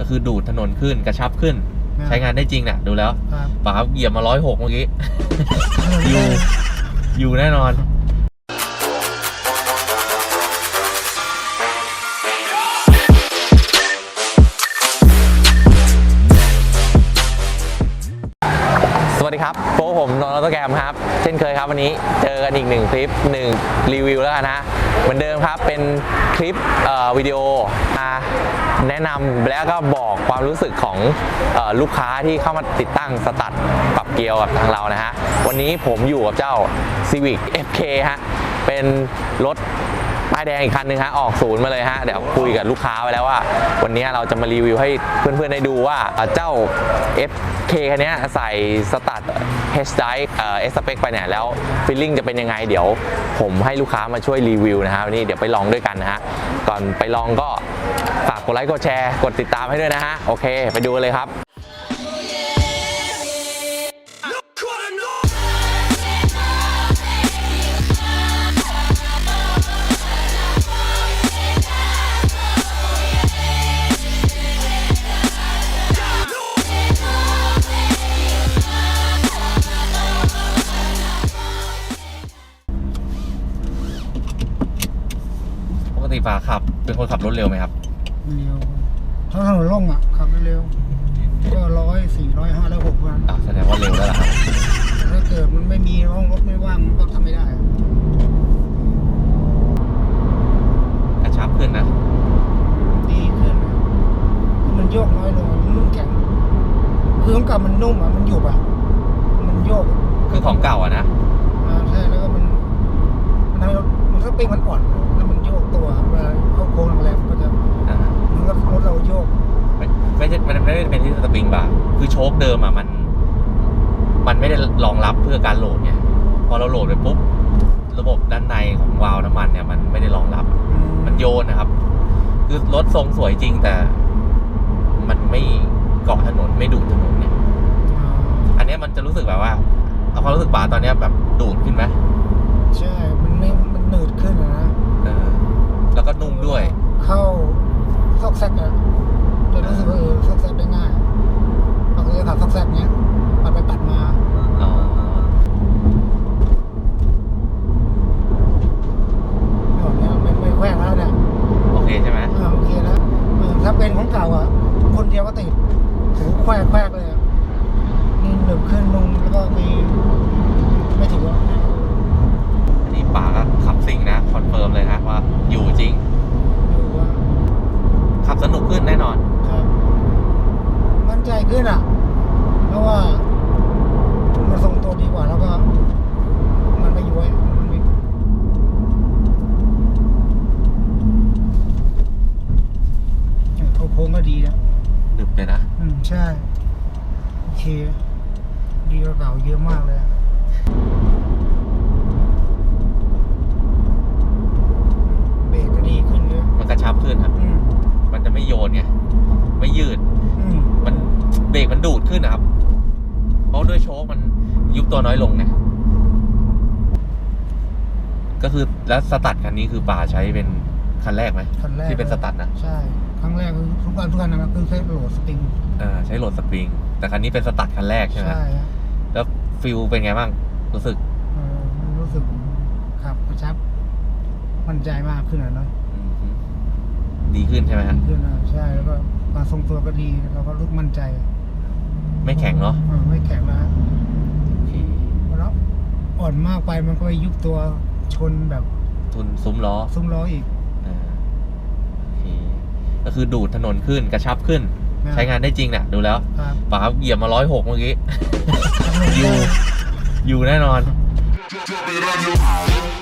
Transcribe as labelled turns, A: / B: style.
A: ก็คือดูดถนนขึ้นกระชับขึ้น
B: นะ
A: ใช้งานได้จริงนะดูแล้ว
B: ครับ
A: ป๋าเหยียบมาร้อยหกเมื่อกี้ อยู่อยู่แน่นอน สวัสดีครับโปผมนนท์ออโตแกรมครับ เช่นเคยครับวันนี้เจอกันอีกหนึ่งคลิปหนึ่งรีวิวแล้วกันนะเหมือนเดิมครับเป็นคลิปเอ่อวิดีโอมา แนะนำแล้วก็บอกความรู้สึกของอลูกค้าที่เข้ามาติดตั้งสตัดปรับเกียร์กับทางเรานะฮะวันนี้ผมอยู่กับเจ้า Civic FK ฮะเป็นรถ ป้ายแดงอีกคันหนึ่งฮะออกศูนย์มาเลยฮะเดี๋ยวคุยกับลูกค้าไว้แล้วว่า วันนี้เราจะมารีวิวให้เพื่อนๆได้ดูว่าเจ้า FK คันนี้ใส่สตัด H drive เอ่อ S spec ไปเนี่ยแล้วฟีลลิ่งจะเป็นยังไง เดี๋ยวผมให้ลูกค้ามาช่วยรีวิวนะฮะวันนี้เดี๋ยวไปลองด้วยกันนะฮะก่อนไปลองก็ฝากกดไลค์กดแชร์กดติดตามให้ด้วยนะฮะโอเค ไปดูเลยครับ ปกติฝาขับ เป็นคนขับรถเร็วไหมครับ
B: เร็วถ้าถนนโล่งอะขับเร็วๆก็ร้อยสี่ร้อยห้าร้อยหกพัน
A: อะแสดงว่าเร็วแล้วล่ะครับ
B: แต่ถ้าเกิดมันไม่มีห้องรถไม่ว่างมันก็ทำไม่ได้
A: กระชับขึ้นนะ
B: ดีขึ้นนะคือมันโยกน้อยลงมันนุ่มแข็งคือของเก่ามันนุ่มอะมันหยุบอะมันโยก
A: คือของเก่าอะนะ เป็นที่สปริงบาร์คือโชคเดิมอะมัน มันไม่ได้รองรับเพื่อการโหลดไงพอเราโหลดไปปุ๊บระบบด้านในของวาล์วน้ำมันเนี่ย มันไม่ได้รองรับ มันโยนนะครับ คือรถทรงสวยจริงแต่ มันไม่เกาะถนนไม่ดูดถนนเนี่ย
B: อ่า
A: อันเนี้ยมันจะรู้สึกแบบว่าเอาความรู้สึกป๋าตอนเนี้ยแบบดูดขึ้นไหม
B: ใช่ มันไม่มันหนืดขึ้นอะนะ
A: เออแล้วก็นุ่มด้วย
B: เข้าซอกแซกอะจะรู้สึกว่าเออซอกแซกได้ง่ายปกติจะขับซอกแซกเนี้ยปัดไปปัดมา
A: อ๋อ
B: แบบเนี้ยไม่ไม่แขว้งแล้วเนี่ย
A: โอเคใช่ไหม
B: อ่าโอเคแล้วเออถ้าเป็นของเก่าอะ คนเดียวก็ติดถือแควกแควกเลยอะนี่หนึบขึ้นนุ่มแล้วก็มีไม่ถือว่า
A: อันนี้ป๋าก็ขับซิ่งนะคอนเฟิร์มเลยนะว่า อยู่จริง
B: อยู่ว่า
A: ขับส นุกขึ้นแน่นอน
B: ครับมั่นใจขึ้นอะ เพราะว่ามันทรงตัวดีกว่าแล้วก็ มันไม่ย้วยมันไม่อย่างเขาโค้งก็ดีนะ
A: ดึบเลยนะ
B: อืมใช่ โอเค ดีกว่าเก่าเยอะมากเลยอะเบรกก็ดีขึ้นเยอะ
A: มันกระชับขึ้นครับ
B: อืม
A: มันจะไม่โยนไง ไม่ยืด
B: อืม
A: มันเบรกมันดูดขึ้นนะครับ เพราะด้วยโชคมันยุบตัวน้อยลงไงก็คือแล้วสตัดคันนี้คือป่าใช้เป็นคันแรกไหม
B: คันแรก
A: ที่เป็นสตัดนะ
B: ใช่ครั้งแรกคือทุกวันทุกวันนะครับคือใช้โหลดสปริง
A: เออใช้โหลดสปริง แต่คันนี้เป็นสตัดคันแรกใช่ไหม
B: ใช่ฮะ
A: แล้วฟิลเป็นไงบ้างรู้สึก
B: เออรู้สึกขับกระชับมั่นใจมากขึ้นอะเนาะ
A: อืมฮึดีขึ้นใช่ไหมฮะ
B: ดีขึ้นอะใช่แล้วก็การ ทรงตัวก็ดีเราก็รู้มั่นใจ
A: ไม่แข็งเนาะ
B: ออไม่แข็งแล้วฮะ
A: โอเค
B: แล้วอ่อนมากไปมันก็ไปยุบตัวชนแบบ
A: ทุนซุ้มล้อ
B: ซุ้มล้ออีก
A: เออโอเคก็คือดูดถนนขึ้นกระชับขึ้น
B: นะ
A: ใช้งานได้จริงนะดูแล้ว
B: ครับ
A: ป๋าเหยียบมาร้อยหกเมื่อกี้ อยู่ อยู่แน่นอน
C: Drop it on your